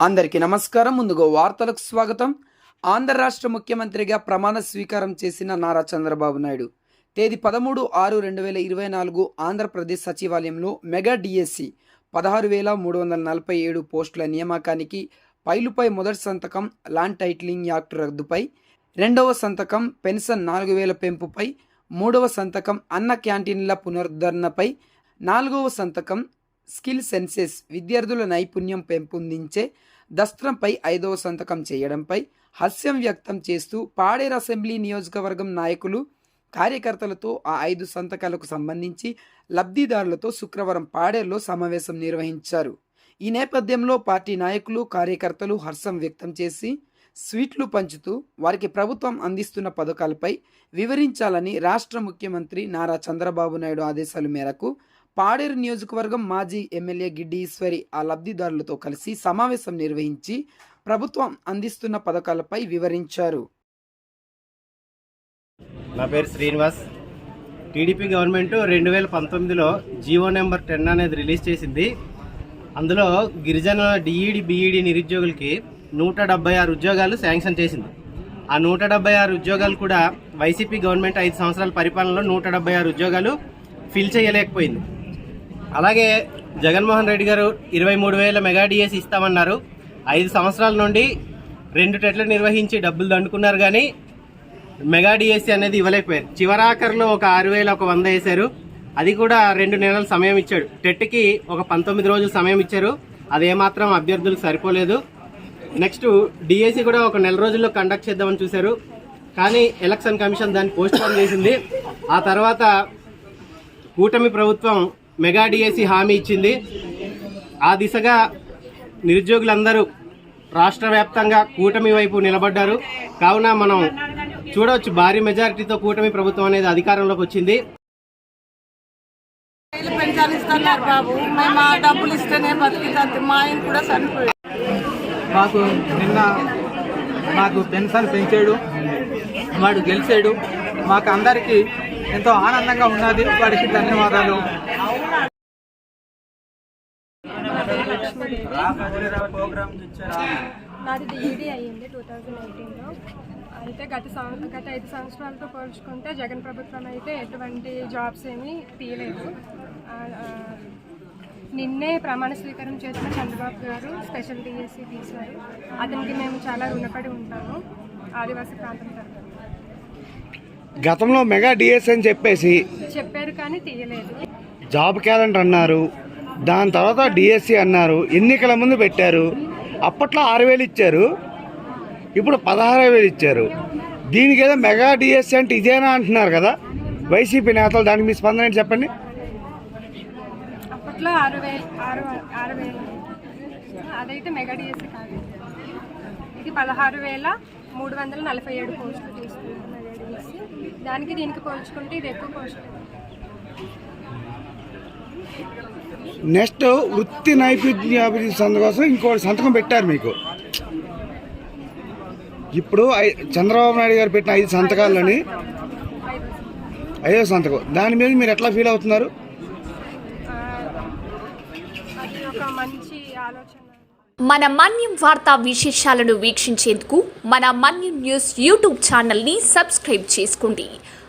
అందరికీ నమస్కారం. ముందుగా వార్తలకు స్వాగతం. ఆంధ్ర రాష్ట్ర ముఖ్యమంత్రిగా ప్రమాణ స్వీకారం చేసిన నారా చంద్రబాబు నాయుడు. తేదీ పదమూడు ఆరు రెండు వేల ఇరవై నాలుగు ఆంధ్రప్రదేశ్ సచివాలయంలో మెగా డిఎస్సి పదహారు వేల మూడు వందల నలభై ఏడు పోస్టుల నియామకానికి పైలుపై మొదటి సంతకం ల్యాండ్ టైటిలింగ్ యాక్ట్ రద్దుపై రెండవ సంతకం పెన్షన్ నాలుగు వేల పెంపుపై మూడవ సంతకం అన్న క్యాంటీన్ల పునరుద్ధరణపై నాలుగవ సంతకం స్కిల్ సెన్సెస్ విద్యార్థుల నైపుణ్యం పెంపొందించే దస్త్రంపై ఐదవ సంతకం చేయడంపై హస్యం వ్యక్తం చేస్తూ పాడేరు అసెంబ్లీ నియోజకవర్గం నాయకులు కార్యకర్తలతో ఆ ఐదు సంతకాలకు సంబంధించి లబ్ధిదారులతో శుక్రవారం పాడేరులో సమావేశం నిర్వహించారు. ఈ నేపథ్యంలో పార్టీ నాయకులు కార్యకర్తలు హర్షం వ్యక్తం చేసి స్వీట్లు పంచుతూ వారికి ప్రభుత్వం అందిస్తున్న పథకాలపై వివరించాలని రాష్ట్ర ముఖ్యమంత్రి నారా చంద్రబాబు నాయుడు ఆదేశాల మేరకు పాడేరు నియోజకవర్గం మాజీ ఎమ్మెల్యే గిడ్డి ఈశ్వరి ఆ లబ్ధిదారులతో కలిసి సమావేశం నిర్వహించి ప్రభుత్వం అందిస్తున్న పథకాలపై వివరించారు. నా పేరు శ్రీనివాస్. టీడీపీ గవర్నమెంట్ రెండు వేల పంతొమ్మిదిలో జీవో నెంబర్ టెన్ అనేది రిలీజ్ చేసింది. అందులో గిరిజన డిఈడి బిఈడి నిరుద్యోగులకి నూట డెబ్బై ఆరు ఉద్యోగాలు శాంక్షన్ చేసింది. ఆ నూట డెబ్బై ఆరు ఉద్యోగాలు కూడా వైసీపీ గవర్నమెంట్ ఐదు సంవత్సరాల పరిపాలనలో నూట డెబ్బై ఆరు ఉద్యోగాలు ఫిల్ చేయలేకపోయింది. అలాగే జగన్మోహన్ రెడ్డి గారు ఇరవై మూడు వేల మెగా డిఎస్ ఇస్తామన్నారు. ఐదు సంవత్సరాల నుండి రెండు టెట్లు నిర్వహించి డబ్బులు దండుకున్నారు కానీ మెగా డిఎస్సి అనేది ఇవ్వలేకపోయారు. చివరాఖరిలో ఒక ఆరు వేల ఒక వంద వేశారు. అది కూడా రెండు నెలల సమయం ఇచ్చాడు. టెట్కి ఒక పంతొమ్మిది రోజులు సమయం ఇచ్చారు. అది ఏమాత్రం అభ్యర్థులకు సరిపోలేదు. నెక్స్ట్ డిఎస్సి కూడా ఒక నెల రోజుల్లో కండక్ట్ చేద్దామని చూశారు. కానీ ఎలక్షన్ కమిషన్ దాన్ని పోస్ట్పోన్ చేసింది. ఆ తర్వాత కూటమి ప్రభుత్వం మెగా డిఎస్సి హామీ ఇచ్చింది. ఆ దిశగా నిరుద్యోగులందరూ రాష్ట్ర వ్యాప్తంగా కూటమి వైపు నిలబడ్డారు. కావున మనం చూడవచ్చు భారీ మెజారిటీతో కూటమి ప్రభుత్వం అనేది అధికారంలోకి వచ్చింది. ఇల్లు పెన్షన్ ఇస్తున్నారు బాబు? మేము ఆ డబ్బులు ఇస్తేనే బతికితుంది మా ఆయన కూడా చనిపోయాడు. మాకు నిన్న మాకు పెన్షన్ పెంచాడు వాడు గెలిచాడు. మాకు అందరికీ ఎంతో ఆనందంగా ఉన్నది. వాడికి ధన్యవాదాలు. నాది డిఈడి అయ్యింది టూ థౌజండ్ ఎయిటీన్లో అయితే గత సం- గత ఐదు సంవత్సరాలతో పోల్చుకుంటే జగన్ ప్రభుత్వం అయితే ఎటువంటి జాబ్స్ ఏమీ తీయలేదు. నిన్నే ప్రమాణ స్వీకారం చేసిన చంద్రబాబు గారు స్పెషల్ డిఎస్సి తీశారు అతనికి మేము చాలా రుణపడి ఉంటాము ఆదివాసీ ప్రాంతం తరఫున గతంలో మెగా డిఎస్ అని చెప్పేసి చెప్పారు కానీ తీయలేదు. జాబ్ క్యాలెండర్ అన్నారు. దాని తర్వాత డిఎస్సి అన్నారు. ఎన్నికల ముందు పెట్టారు. అప్పట్లో ఆరు వేలు ఇచ్చారు. ఇప్పుడు పదహారు వేలు ఇచ్చారు. దీనికి ఏదో మెగా డిఎస్సి అంటే ఇదేనా అంటున్నారు కదా? వైసీపీ నేతలు దానికి మీ స్పందన ఏంటి చెప్పండి? అదైతే మెగా డిఎస్సి కాదు. ఇది పదహారు వేల మూడు వందల నలభై ఏడు పోస్టులు తీసుకున్నారు దానికి దీనికి పోల్చుకుంటే ఇది ఎక్కువ పోస్టులు. నెక్స్ట్ వృత్తి నైపుణ్యాభివృద్ధి సంఘం కోసం ఇంకోటి సంతకం పెట్టారు మీకు. ఇప్పుడు చంద్రబాబు నాయుడు గారు పెట్టిన ఐదు సంతకాలని ఐదో సంతకం. దాని మీద మీరు ఎట్లా ఫీల్ అవుతున్నారు? మంచి మన మన్యం వార్తా విశేషాలను వీక్షించేందుకు మన మన్యం న్యూస్ యూట్యూబ్ ఛానల్ని సబ్స్క్రైబ్ చేసుకోండి.